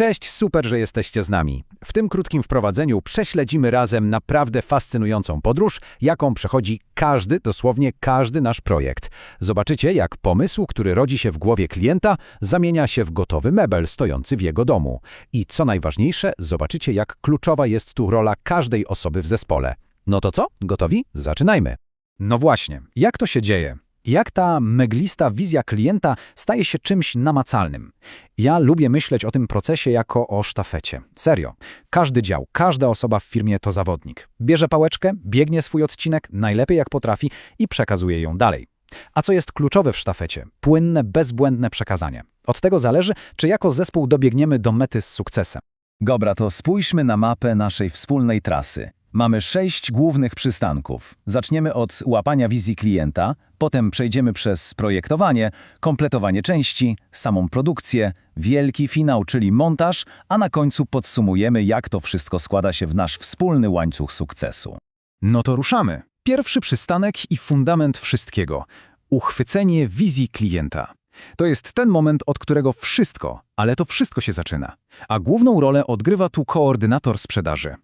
Cześć, super, że jesteście z nami. W tym krótkim wprowadzeniu prześledzimy razem naprawdę fascynującą podróż, jaką przechodzi każdy, dosłownie każdy nasz projekt. Zobaczycie, jak pomysł, który rodzi się w głowie klienta, zamienia się w gotowy mebel stojący w jego domu. I co najważniejsze, zobaczycie, jak kluczowa jest tu rola każdej osoby w zespole. No to co? Gotowi? Zaczynajmy. No właśnie, jak to się dzieje? Jak ta meglista wizja klienta staje się czymś namacalnym? Ja lubię myśleć o tym procesie jako o sztafecie. Serio. Każdy dział, każda osoba w firmie to zawodnik. Bierze pałeczkę, biegnie swój odcinek, najlepiej jak potrafi i przekazuje ją dalej. A co jest kluczowe w sztafecie? Płynne, bezbłędne przekazanie. Od tego zależy, czy jako zespół dobiegniemy do mety z sukcesem. Dobra, to spójrzmy na mapę naszej wspólnej trasy. Mamy sześć głównych przystanków. Zaczniemy od łapania wizji klienta, potem przejdziemy przez projektowanie, kompletowanie części, samą produkcję, wielki finał, czyli montaż, a na końcu podsumujemy, jak to wszystko składa się w nasz wspólny łańcuch sukcesu. No to ruszamy. Pierwszy przystanek i fundament wszystkiego. Uchwycenie wizji klienta. To jest ten moment, od którego wszystko, ale to wszystko się zaczyna. A główną rolę odgrywa tu koordynator sprzedaży.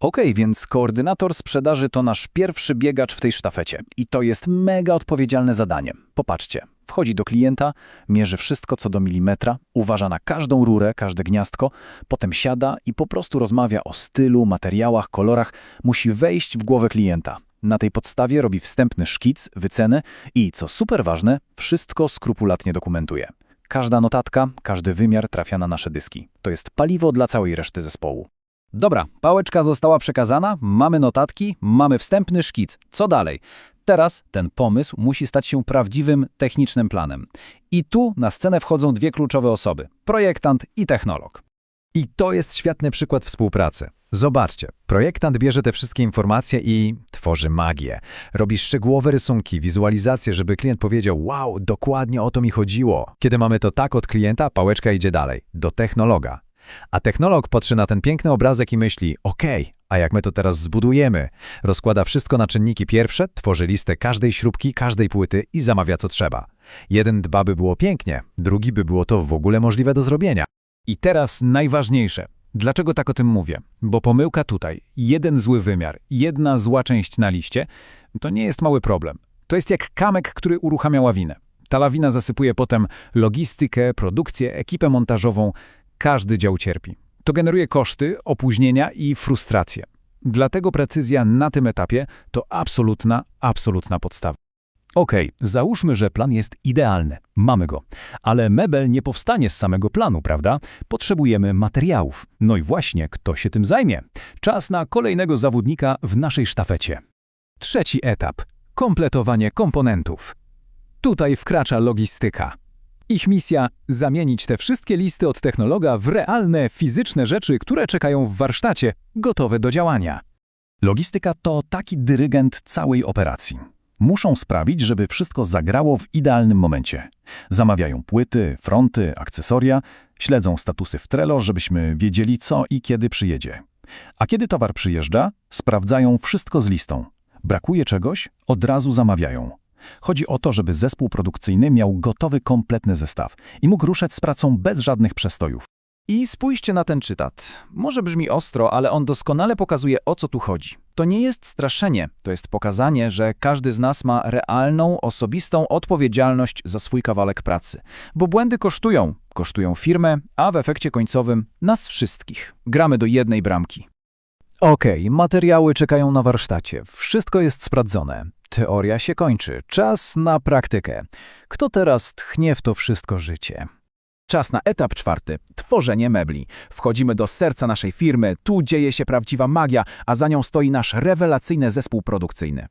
Okej, więc koordynator sprzedaży to nasz pierwszy biegacz w tej sztafecie. I to jest mega odpowiedzialne zadanie. Popatrzcie, wchodzi do klienta, mierzy wszystko co do milimetra, uważa na każdą rurę, każde gniazdko, potem siada i po prostu rozmawia o stylu, materiałach, kolorach. Musi wejść w głowę klienta. Na tej podstawie robi wstępny szkic, wycenę i, co super ważne, wszystko skrupulatnie dokumentuje. Każda notatka, każdy wymiar trafia na nasze dyski. To jest paliwo dla całej reszty zespołu. Dobra, pałeczka została przekazana, mamy notatki, mamy wstępny szkic. Co dalej? Teraz ten pomysł musi stać się prawdziwym technicznym planem. I tu na scenę wchodzą dwie kluczowe osoby: projektant i technolog. I to jest świetny przykład współpracy. Zobaczcie, projektant bierze te wszystkie informacje i tworzy magię. Robi szczegółowe rysunki, wizualizacje, żeby klient powiedział: Wow, dokładnie o to mi chodziło. Kiedy mamy to tak od klienta, pałeczka idzie dalej, do technologa. A technolog patrzy na ten piękny obrazek i myśli, okej, a jak my to teraz zbudujemy? Rozkłada wszystko na czynniki pierwsze, tworzy listę każdej śrubki, każdej płyty i zamawia co trzeba. Jeden dba by było pięknie, drugi by było to w ogóle możliwe do zrobienia. I teraz najważniejsze. Dlaczego tak o tym mówię? Bo pomyłka tutaj, jeden zły wymiar, jedna zła część na liście, to nie jest mały problem. To jest jak kamek, który uruchamia ławinę. Ta lawina zasypuje potem logistykę, produkcję, ekipę montażową, każdy dział cierpi. To generuje koszty, opóźnienia i frustrację. Dlatego precyzja na tym etapie to absolutna, absolutna podstawa. Okej, załóżmy, że plan jest idealny. Mamy go. Ale mebel nie powstanie z samego planu, prawda? Potrzebujemy materiałów. No i właśnie, kto się tym zajmie? Czas na kolejnego zawodnika w naszej sztafecie. Trzeci etap. Kompletowanie komponentów. Tutaj wkracza logistyka. Ich misja – zamienić te wszystkie listy od technologa w realne, fizyczne rzeczy, które czekają w warsztacie, gotowe do działania. Logistyka to taki dyrygent całej operacji. Muszą sprawić, żeby wszystko zagrało w idealnym momencie. Zamawiają płyty, fronty, akcesoria, śledzą statusy w Trello, żebyśmy wiedzieli co i kiedy przyjedzie. A kiedy towar przyjeżdża, sprawdzają wszystko z listą. Brakuje czegoś, od razu zamawiają. Chodzi o to, żeby zespół produkcyjny miał gotowy, kompletny zestaw i mógł ruszać z pracą bez żadnych przestojów. I spójrzcie na ten cytat. Może brzmi ostro, ale on doskonale pokazuje, o co tu chodzi. To nie jest straszenie, to jest pokazanie, że każdy z nas ma realną, osobistą odpowiedzialność za swój kawałek pracy. Bo błędy kosztują, kosztują firmę, a w efekcie końcowym nas wszystkich. Gramy do jednej bramki. Okej, materiały czekają na warsztacie, wszystko jest sprawdzone. Teoria się kończy, czas na praktykę. Kto teraz tchnie w to wszystko życie? Czas na etap czwarty – tworzenie mebli. Wchodzimy do serca naszej firmy, tu dzieje się prawdziwa magia, a za nią stoi nasz rewelacyjny zespół produkcyjny.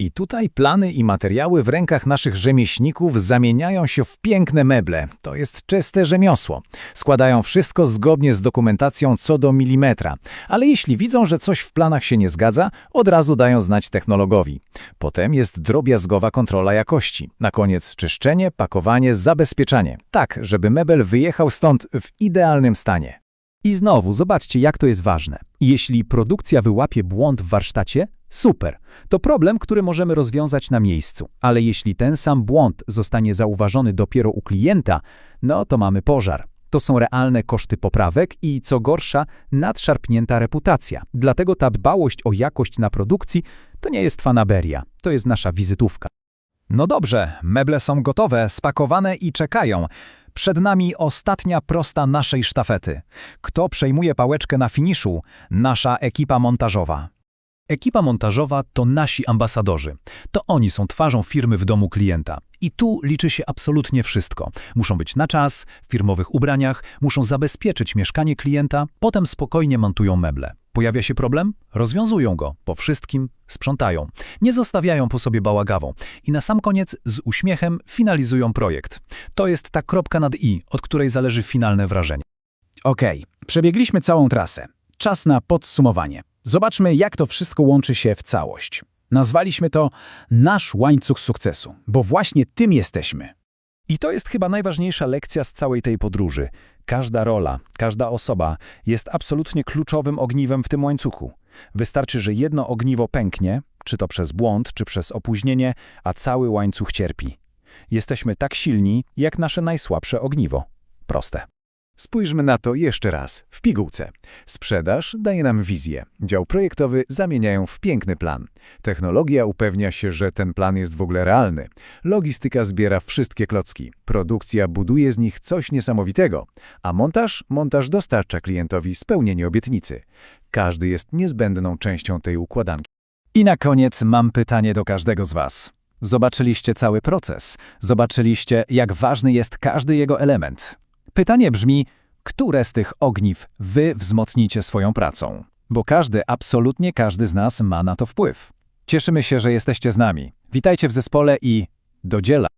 I tutaj plany i materiały w rękach naszych rzemieślników zamieniają się w piękne meble. To jest czyste rzemiosło. Składają wszystko zgodnie z dokumentacją co do milimetra. Ale jeśli widzą, że coś w planach się nie zgadza, od razu dają znać technologowi. Potem jest drobiazgowa kontrola jakości. Na koniec czyszczenie, pakowanie, zabezpieczanie. Tak, żeby mebel wyjechał stąd w idealnym stanie. I znowu, zobaczcie, jak to jest ważne. Jeśli produkcja wyłapie błąd w warsztacie, super. To problem, który możemy rozwiązać na miejscu. Ale jeśli ten sam błąd zostanie zauważony dopiero u klienta, no to mamy pożar. To są realne koszty poprawek i, co gorsza, nadszarpnięta reputacja. Dlatego ta dbałość o jakość na produkcji to nie jest fanaberia, to jest nasza wizytówka. No dobrze, meble są gotowe, spakowane i czekają. Przed nami ostatnia prosta naszej sztafety. Kto przejmuje pałeczkę na finiszu? Nasza ekipa montażowa. Ekipa montażowa to nasi ambasadorzy. To oni są twarzą firmy w domu klienta. I tu liczy się absolutnie wszystko. Muszą być na czas, w firmowych ubraniach, muszą zabezpieczyć mieszkanie klienta, potem spokojnie montują meble. Pojawia się problem? Rozwiązują go. Po wszystkim sprzątają. Nie zostawiają po sobie bałagawą. I na sam koniec z uśmiechem finalizują projekt. To jest ta kropka nad i, od której zależy finalne wrażenie. Okej, przebiegliśmy całą trasę. Czas na podsumowanie. Zobaczmy, jak to wszystko łączy się w całość. Nazwaliśmy to nasz łańcuch sukcesu, bo właśnie tym jesteśmy. I to jest chyba najważniejsza lekcja z całej tej podróży. Każda rola, każda osoba jest absolutnie kluczowym ogniwem w tym łańcuchu. Wystarczy, że jedno ogniwo pęknie, czy to przez błąd, czy przez opóźnienie, a cały łańcuch cierpi. Jesteśmy tak silni, jak nasze najsłabsze ogniwo. Proste. Spójrzmy na to jeszcze raz, w pigułce. Sprzedaż daje nam wizję, dział projektowy zamieniają w piękny plan. Technologia upewnia się, że ten plan jest w ogóle realny. Logistyka zbiera wszystkie klocki. Produkcja buduje z nich coś niesamowitego. A montaż? Montaż dostarcza klientowi spełnienie obietnicy. Każdy jest niezbędną częścią tej układanki. I na koniec mam pytanie do każdego z Was. Zobaczyliście cały proces, zobaczyliście, jak ważny jest każdy jego element. Pytanie brzmi, które z tych ogniw Wy wzmocnicie swoją pracą? Bo każdy, absolutnie każdy z nas ma na to wpływ. Cieszymy się, że jesteście z nami. Witajcie w zespole i do dziela.